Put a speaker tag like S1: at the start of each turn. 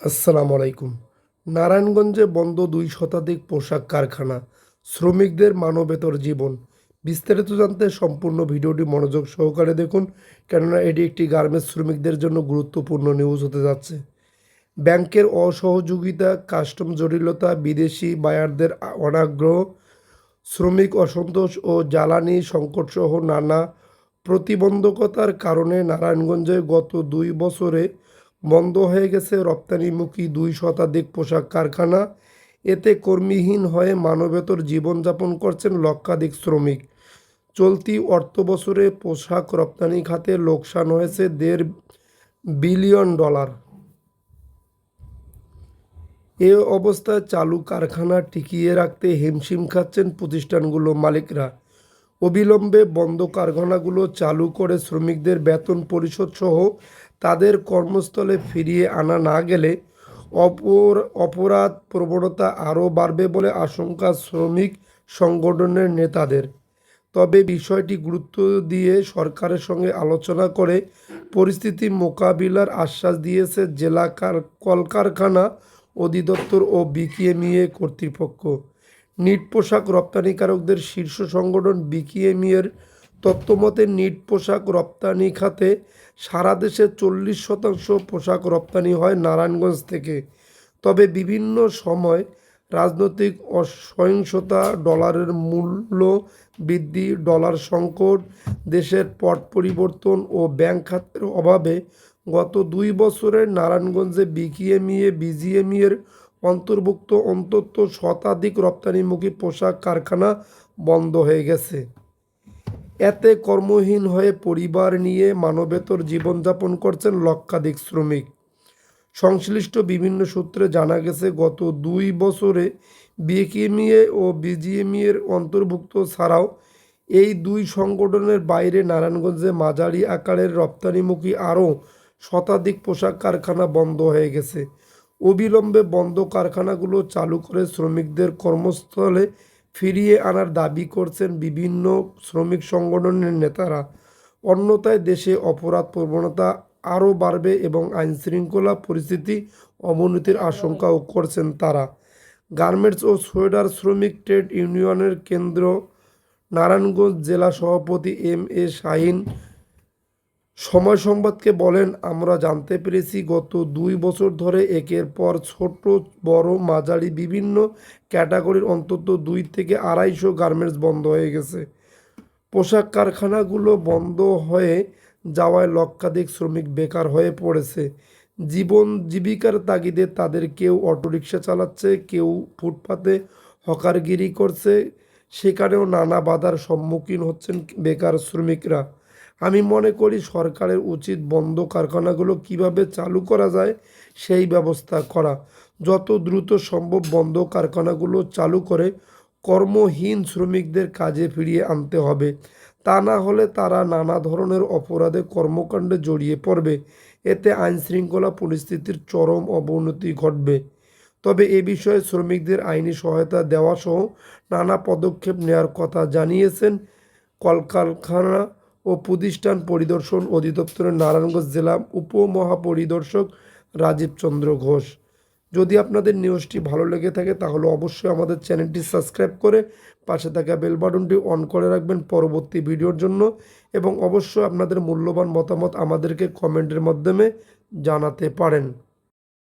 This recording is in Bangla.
S1: আসসালামু আলাইকুম। নারায়ণগঞ্জে বন্ধ দুই শতাধিক পোশাক কারখানা, শ্রমিকদের মানবেতর জীবন। বিস্তারিত জানতে সম্পূর্ণ ভিডিওটি মনোযোগ সহকারে দেখুন, কেননা এটি একটি গার্মেন্টস শ্রমিকদের জন্য গুরুত্বপূর্ণ নিউজ হতে যাচ্ছে। ব্যাংকের অসহযোগিতা, কাস্টম জটিলতা, বিদেশি বায়ারদের অনাগ্রহ, শ্রমিক অসন্তোষ ও জ্বালানি সংকটসহ নানা প্রতিবন্ধকতার কারণে নারায়ণগঞ্জে গত দুই বছরে বন্ধ হয়ে গেছে রপ্তানিমুখী দুই শতাধিক পোশাক কারখানা। এতে কর্মীহীন হয়ে মানবেতর জীবনযাপন করছেন লক্ষাধিক শ্রমিক। চলতি অর্থ বছরে পোশাক রপ্তানি খাতে লোকসান হয়েছে দেড় বিলিয়ন ডলার। এ অবস্থায় চালু কারখানা টিকিয়ে রাখতে হিমশিম খাচ্ছেন প্রতিষ্ঠানগুলো মালিকরা। অবিলম্বে বন্ধ কারখানাগুলো চালু করে শ্রমিকদের বেতন পরিশোধ সহ তাদের কর্মস্থলে ফিরিয়ে আনা না গেলে অপর, অপরাধ প্রবণতা আরও বাড়বে বলে আশঙ্কা শ্রমিক সংগঠনের নেতাদের। তবে বিষয়টি গুরুত্ব দিয়ে সরকারের সঙ্গে আলোচনা করে পরিস্থিতি মোকাবিলার আশ্বাস দিয়েছে জেলা কার, কলকারখানা অধিদপ্তর ও বিকিএমইএ কর্তৃপক্ষ। নিট পোশাক রপ্তানিকারকদের শীর্ষ সংগঠন বিকিএমইএর তথ্যমতে নিট পোশাক রপ্তানি খাতে সারা দেশে চল্লিশ শতাংশ পোশাক রপ্তানি হয় নারায়ণগঞ্জ থেকে। তবে বিভিন্ন সময় রাজনৈতিক অসহিংসতা, ডলারের মূল্য বৃদ্ধি, ডলার সংকট, দেশের পট পরিবর্তন ও ব্যাংক খাতের অভাবে গত দুই বছরে নারায়ণগঞ্জে বিকিএমইএ বিজিএমইএর অন্তর্ভুক্ত অন্তত শতাধিক রপ্তানিমুখী পোশাক কারখানা বন্ধ হয়ে গেছে। এতে কর্মহীন হয়ে পরিবার নিয়ে মানবেতর জীবনযাপন করছেন লক্ষাধিক শ্রমিক। সংশ্লিষ্ট বিভিন্ন সূত্রে জানা গেছে, গত দুই বছরে বিকেএমইএ ও বিজিএমইএর অন্তর্ভুক্ত ছাড়াও এই দুই সংগঠনের বাইরে নারায়ণগঞ্জে মাঝারি আকারের রপ্তানিমুখী আরও শতাধিক পোশাক কারখানা বন্ধ হয়ে গেছে। অবিলম্বে বন্ধ কারখানাগুলো চালু করে শ্রমিকদের কর্মস্থলে ফিরিয়ে আনার দাবি করছেন বিভিন্ন শ্রমিক সংগঠনের নেতারা। অন্যথায় দেশে অপরাধ প্রবণতা আরও বাড়বে এবং আইনশৃঙ্খলা পরিস্থিতি অবনতির আশঙ্কাও করছেন তারা। গার্মেন্টস ও সোয়েডার শ্রমিক ট্রেড ইউনিয়নের কেন্দ্র, নারায়ণগঞ্জ জেলা সভাপতি এম এ শাহিন সময় সংবাদকে বলেন, আমরা জানতে পেরেছি গত দুই বছর ধরে একের পর ছোট, বড়, মাঝারি বিভিন্ন ক্যাটাগরির অন্তত দুই থেকে আড়াইশো গার্মেন্টস বন্ধ হয়ে গেছে। পোশাক কারখানাগুলো বন্ধ হয়ে যাওয়ায় লক্ষাধিক শ্রমিক বেকার হয়ে পড়েছে। জীবন জীবিকার তাগিদে তাদের কেউ অটোরিকশা চালাচ্ছে, কেউ ফুটপাতে হকারগিরি করছে। সেখানেও নানা বাধার সম্মুখীন হচ্ছেন বেকার শ্রমিকরা। আমি মনে করি সরকারের উচিত বন্ধ কারখানাগুলো কীভাবে চালু করা যায় সেই ব্যবস্থা করা। যত দ্রুত সম্ভব বন্ধ কারখানাগুলো চালু করে কর্মহীন শ্রমিকদের কাজে ফিরিয়ে আনতে হবে। তা না হলে তারা নানা ধরনের অপরাধে কর্মকাণ্ডে জড়িয়ে পড়বে। এতে আইনশৃঙ্খলা পরিস্থিতির চরম অবনতি ঘটবে। তবে এ বিষয়ে শ্রমিকদের আইনি সহায়তা দেওয়া সহ নানা পদক্ষেপ নেওয়ার কথা জানিয়েছেন কলকারখানা ও প্রতিষ্ঠান পরিদর্শন অধিদপ্তরের নারায়ণগঞ্জ জেলা উপমহাপরিদর্শক রাজীব চন্দ্র ঘোষ। যদি আপনাদের নিউজটি ভালো লেগে থাকে, তাহলে অবশ্যই আমাদের চ্যানেলটি সাবস্ক্রাইব করে পাশে থাকা বেল বাটনটি অন করে রাখবেন পরবর্তী ভিডিওর জন্য এবং অবশ্যই আপনাদের মূল্যবান মতামত আমাদেরকে কমেন্টের মাধ্যমে জানাতে পারেন।